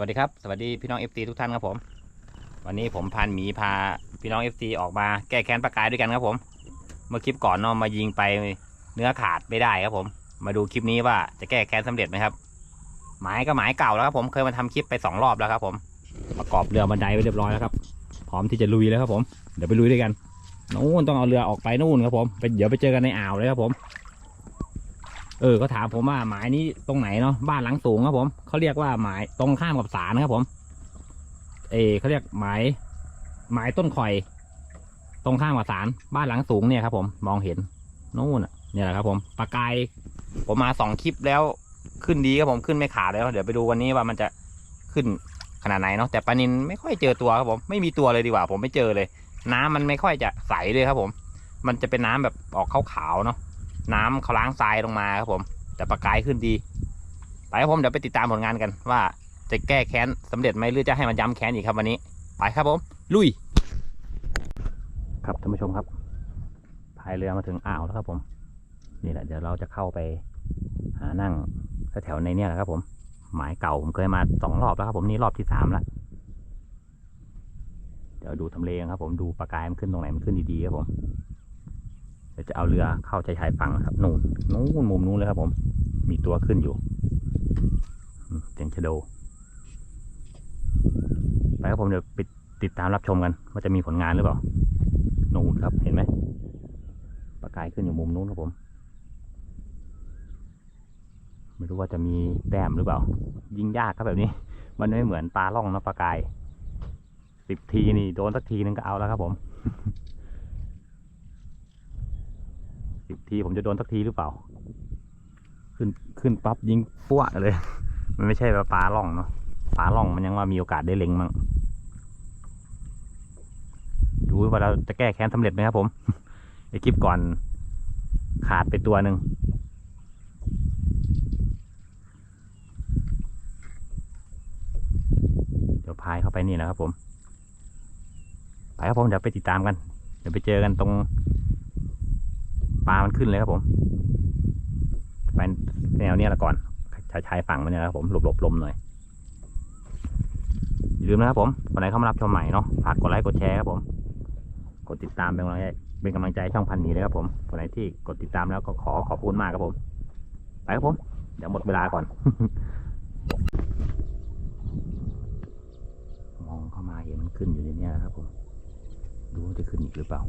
วัสดีครับสวัสดีพี่น้อง FT ทุกท่านครับผม วันนี้ผมพันหมีพาพี่น้อง FT ออกมาแก้แค้นประกายด้วยกันครับผม เมื่อคลิปก่อนเนาะมายิงไปเนื้อขาดไม่ได้ครับผม มาดูคลิปนี้ว่าจะแก้แค้นสำเร็จไหมครับ หมายก็หมายเก่าแล้วครับผมเคยมาทำคลิปไปสองรอบแล้วครับผม ประกอบเรือบันไดไว้เรียบร้อยแล้วครับ พร้อมที่จะลุยแล้วครับผม เดี๋ยวไปลุยด้วยกันนู่นต้องเอาเรือออกไปนู่นครับผมไปเดี๋ยวไปเจอกันในอ่าวเลยครับผม เออก็ถามผมว่าหมายนี้ตรงไหนเนาะบ้านหลังสูงครับผมเขาเรียกว่าหมายตรงข้ามกับศาลนะครับผมเอเขาเรียกหมายหมายต้นข่อย ตรงข้ามกับศาลบ้านหลังสูงเนี่ยครับผมมองเห็นนู่นน่ะเนี่ยแหละครับ ผมปลากายผมมาสองคลิปแล้วขึ้นดีครับผมขึ้นไม่ขาดแล้ว เดี๋ยวไปดูวันนี้ว่ามันจะขึ้นขนาดไหนเนาะแต่ปลานินไม่ค่อยเจอตัวครับผมไม่มีตัวเลยดีกว่า ผมไม่เจอเลย น้ำมันไม่ค่อยจะใสเลยครับผม มันจะเป็นน้ำแบบออกขาวๆเนาะ น้ำเขาล้างทรายลงมาครับผม แต่ปลากายขึ้นดี ไปครับผมเดี๋ยวไปติดตามผลงานกันว่าจะแก้แค้นสำเร็จไหมหรือจะให้มันย้ำแค้นอีกครับวันนี้ ไปครับผม ลุย ครับท่านผู้ชมครับพายเรือมาถึงอ่าวแล้วครับผม นี่แหละเดี๋ยวเราจะเข้าไปหานั่งแถวในเนี่ยแหละครับผม หมายเก่าผมเคยมาสองรอบแล้วครับผมนี่รอบที่สามแล้วเดี๋ยวดูทำเลครับผมดูปลากายมันขึ้นตรงไหนมันขึ้นดีๆครับผม ดี๋ยวจะเอาเรือเข้าใจชายฝั่งนะครับนู่นนู่นมุมนู้นเลยครับ ผม มีตัวขึ้นอยู่เสียงชะโดไปครับผมเดี๋ยวไปติดตามรับชมกันว่าจะมีผลงานหรือเปล่านู่นครับเห็นไหมประกายขึ้นอยู่มุมนู้นครับผม ไม่รู้ว่าจะมีแต้มหรือเปล่า ยิงยากครับแบบนี้ มันไม่เหมือนปลาล่องนะปลากายสิบทีนี่โดนสักทีนึงก็เอาแล้วครับผม สิบทีผมจะโดนสักทีหรือเปล่า ขึ้นขึ้นปั๊บยิงปั้วเลย มันไม่ใช่แบบปลาล่องเนาะปลาล่องมันยังว่ามีโอกาสได้เล็งมั้งดูว่าเราจะแก้แค้นสำเร็จไหมครับผมไอคลิปก่อนขาดไปตัวหนึ่งเดี๋ยวพายเข้าไปนี่นะครับผม ไปครับผมเดี๋ยวไปติดตามกัน เดี๋ยวไปเจอกันตรง ปลามันขึ้นเลยครับผมไปแนวเนี้ยละก่อนชายชายฝั่งมันเนี่ยครับผมหลบหลบลมหน่อยอย่าลืมนะครับผมคนไหนเข้ามารับชมใหม่เนาะฝากกดไลค์กดแชร์ครับผม กดติดตามเป็นกำลังใจเป็นกำลังใจช่องพันนี้เลยครับผมคนไหนที่กดติดตามแล้วก็ขอขอบคุณมากครับผม ไปครับผม เดี๋ยวหมดเวลาก่อน มองเข้ามาเห็นมันขึ้นอยู่ในเนี้ยนะครับผมดูว่าจะขึ้นอีกหรือเปล่า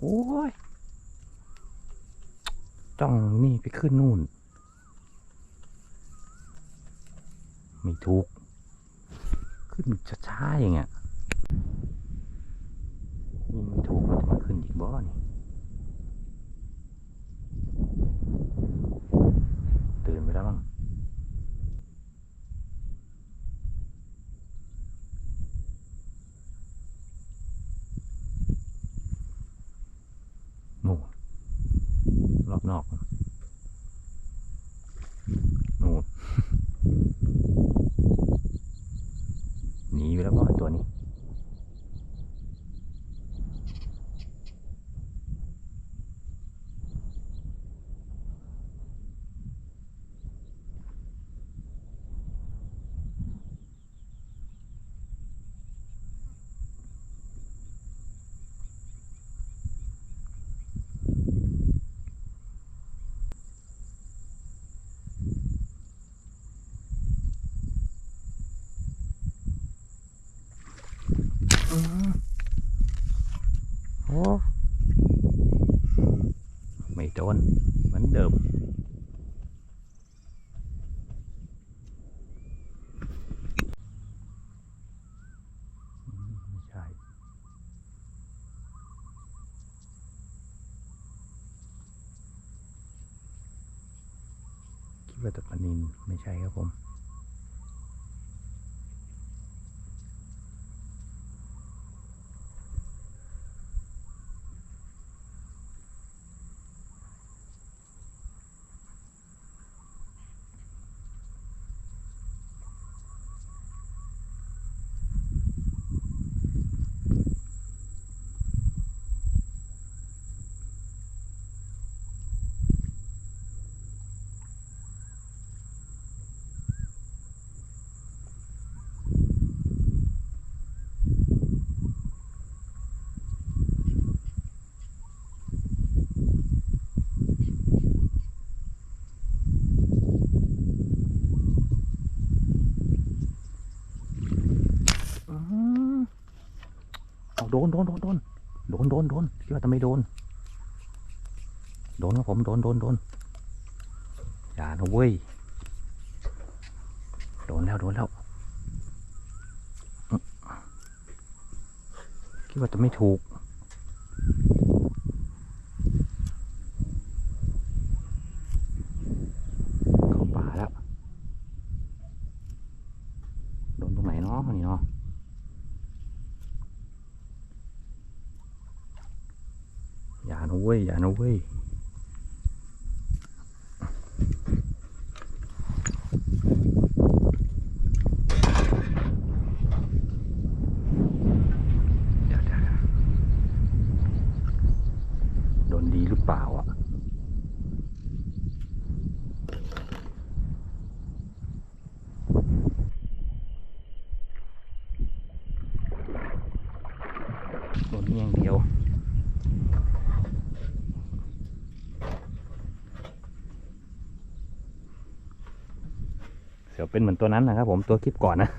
โอ้ยจ้องนี่ไปขึ้นนู่น ไม่ถูก ขึ้นช้าๆอย่างเงี้ยนี่ไม่ถูกมันจะมาขึ้นอีกบ่อนี่ตื่นไปแล้วมั้งนู่นรอบ นอกนู่น หนีไปแล้วบ่ไอ้ตัวนี้ ไม่โดนเหมือนเดิม อืมไม่ใช่ คิดว่าตะปนินไม่ใช่ครับผม โดนโดนโดนโดนโดนโดนโดนคิดว่าจะไม่โดน โดนครับผมโดนโดนโดนอย่านะเว้ยโดนแล้วโดนแล้วคิดว่าจะไม่ถูก เข้าป่าแล้ว โดนตรงไหนเนาะนี่เนาะ อย่านะเว้ยอย่านะเว้ยเดี๋ยวเดี๋ยวเดี๋ยวโดนดีหรือเปล่าอะ โดนเมียงเดียว เป็นเหมือนตัวนั้นนะครับผมตัวคลิปก่อนนะ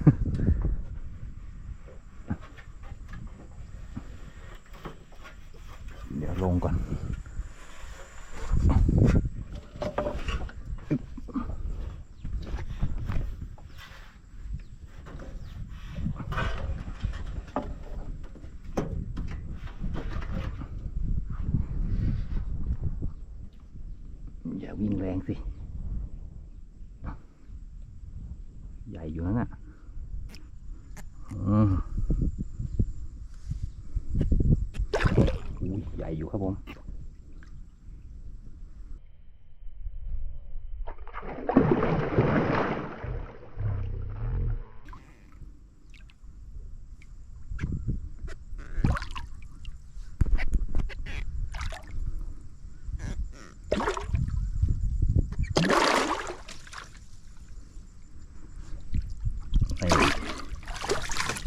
เดี๋ยวลงก่อน อย่าวิ่งแรงสิ ใหญ่อยู่นั่นอะอืมอุ้ยใหญ่อยู่ครับผม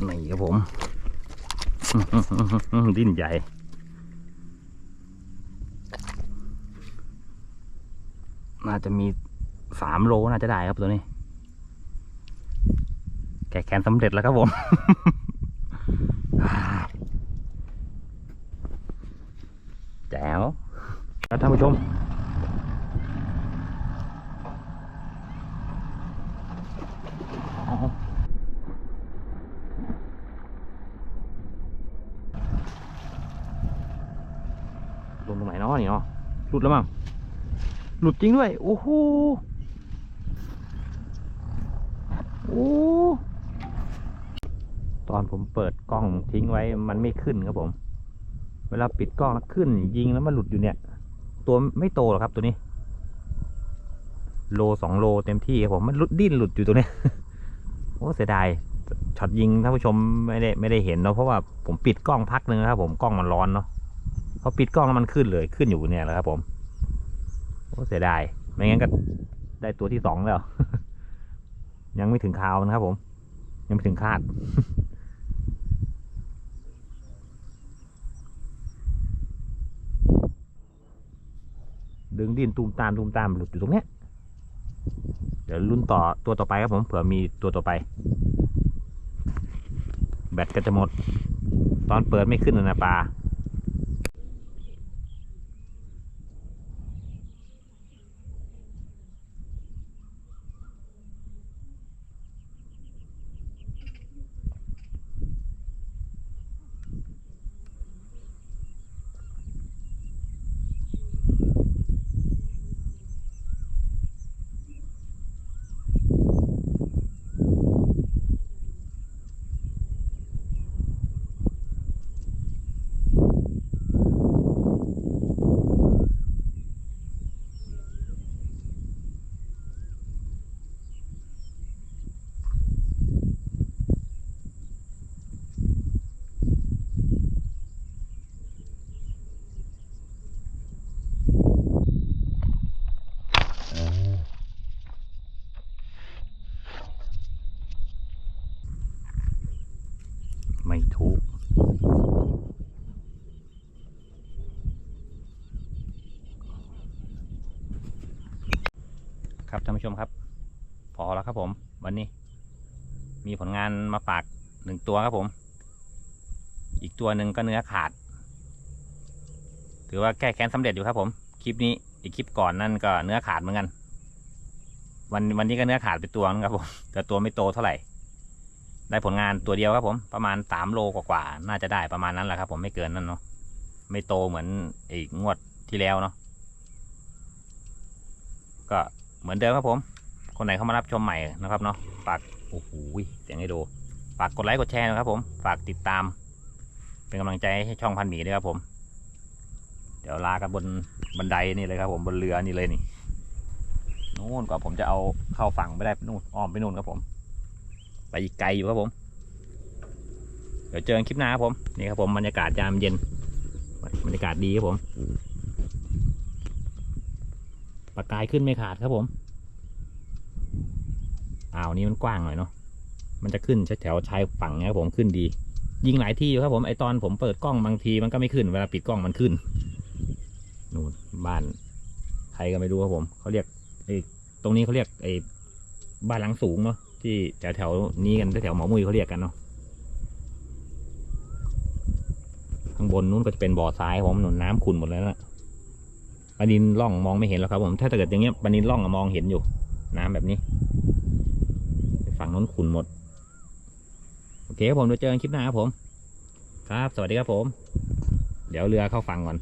นี่นี่ครับผม ดิ้นใหญ่ น่าจะมีสามโลน่าจะได้ครับตัวนี้ แกแขนสำเร็จแล้วครับผมแจ๋วแล้วท่านผู้ชม ลงตรงไหนเนาะนี่เนาะ หลุดแล้วมั้งหลุดจริงด้วย โอ้โหโอ้ตอนผมเปิดกล้องทิ้งไว้มันไม่ขึ้นครับผม เวลาปิดกล้องแล้วขึ้น ยิงแล้วมันหลุดอยู่เนี่ย ตัวไม่โตหรอกครับตัวนี้ โลสองโลเต็มที่ครับผมมันหลุดดิ้นหลุดอยู่ตัวเนี้ยโอ้เสียดายช็อตยิงท่านผู้ชมไม่ได้ไม่ได้เห็นเนาะเพราะว่าผมปิดกล้องพักหนึ่งครับผมกล้องมันร้อนเนาะ พอปิดกล้องแล้วมันขึ้นเลยขึ้นอยู่เนี่ยแหละครับ ผมโอ้เสียดายไม่งั้นก็ได้ตัวที่สองแล้ว ยังไม่ถึงคราวนะครับ ผม ยังไม่ถึงคาดดึงดินตูมตามตูมตามหลุดอยู่ตรงเนี้ย เดี๋ยวลุ้นต่อตัวต่อไปครับผมเผื่อมีตัวต่อไป แบตก็จะหมด ตอนเปิดไม่ขึ้นเลยนะปลา ครับท่านผู้ชมครับ พอแล้วครับผม วันนี้ มีผลงานมาฝากหนึ่งตัวครับผม อีกตัวหนึ่งก็เนื้อขาด ถือว่าแก้แค้นสำเร็จอยู่ครับผม คลิปนี้อีกคลิปก่อนนั่นก็เนื้อขาดเหมือนกัน วันวันนี้ก็เนื้อขาดไปตัวนึงครับผม แต่ตัวไม่โตเท่าไหร่ ได้ผลงานตัวเดียวครับผม ประมาณสามโลกว่าๆน่าจะได้ประมาณนั้นแหละครับ ผมไม่เกินนั้นเนาะ ไม่โตเหมือนอีกงวดที่แล้วเนาะ ก็ เหมือนเดิมครับผม คนไหนเข้ามารับชมใหม่นะครับเนาะฝากโอ้โหเสียงให้ดูฝากกดไลค์กดแชร์นะครับผมฝากติดตาม เป็นกำลังใจให้ช่องพันหมีด้วยครับผม เดี๋ยวลากันบนบันไดนี่เลยครับผมบนเรือนี่เลยนี่นู่นกว่าผมจะเอาเข้าฝั่งไม่ได้นู่นอ้อมไปนู่นครับผม ไปอีกไกลอยู่ครับผม เดี๋ยวเจอกันคลิปหน้าครับผมนี่ครับผมบรรยากาศยามเย็นบรรยากาศดีครับผม ปากกายขึ้นไม่ขาดครับผมอ่าวนี้มันกว้างหน่อยเนาะมันจะขึ้นแถวชายฝั่งนะครับผมขึ้นดี ยิงหลายที่อยู่ครับผมไอตอนผมเปิดกล้องบางทีมันก็ไม่ขึ้นเวลาปิดกล้องมันขึ้นนู่นบ้านใครก็ไม่รู้ครับผมเขาเรียกไอตรงนี้เขาเรียกไอบ้านหลังสูงเนาะที่แถวแถวนี้กันแถวหมอมุยเขาเรียกกันเนาะข้างบนนู้นก็จะเป็นบ่อทรายครับผมหนุนน้ำขุ่นหมดแล้วนะ ปลานินล่องมองไม่เห็นแล้วครับ ผมถ้าเกิดอย่างเงี้ยปลานินล่องอะมองเห็นอยู่ น้ำแบบนี้ฝั่งนู้นขุ่นหมดโอเคครับผมเดี๋ยวเจอกันคลิปหน้าครับผม ครับ สวัสดีครับผม เดี๋ยวเรือเข้าฝั่งก่อน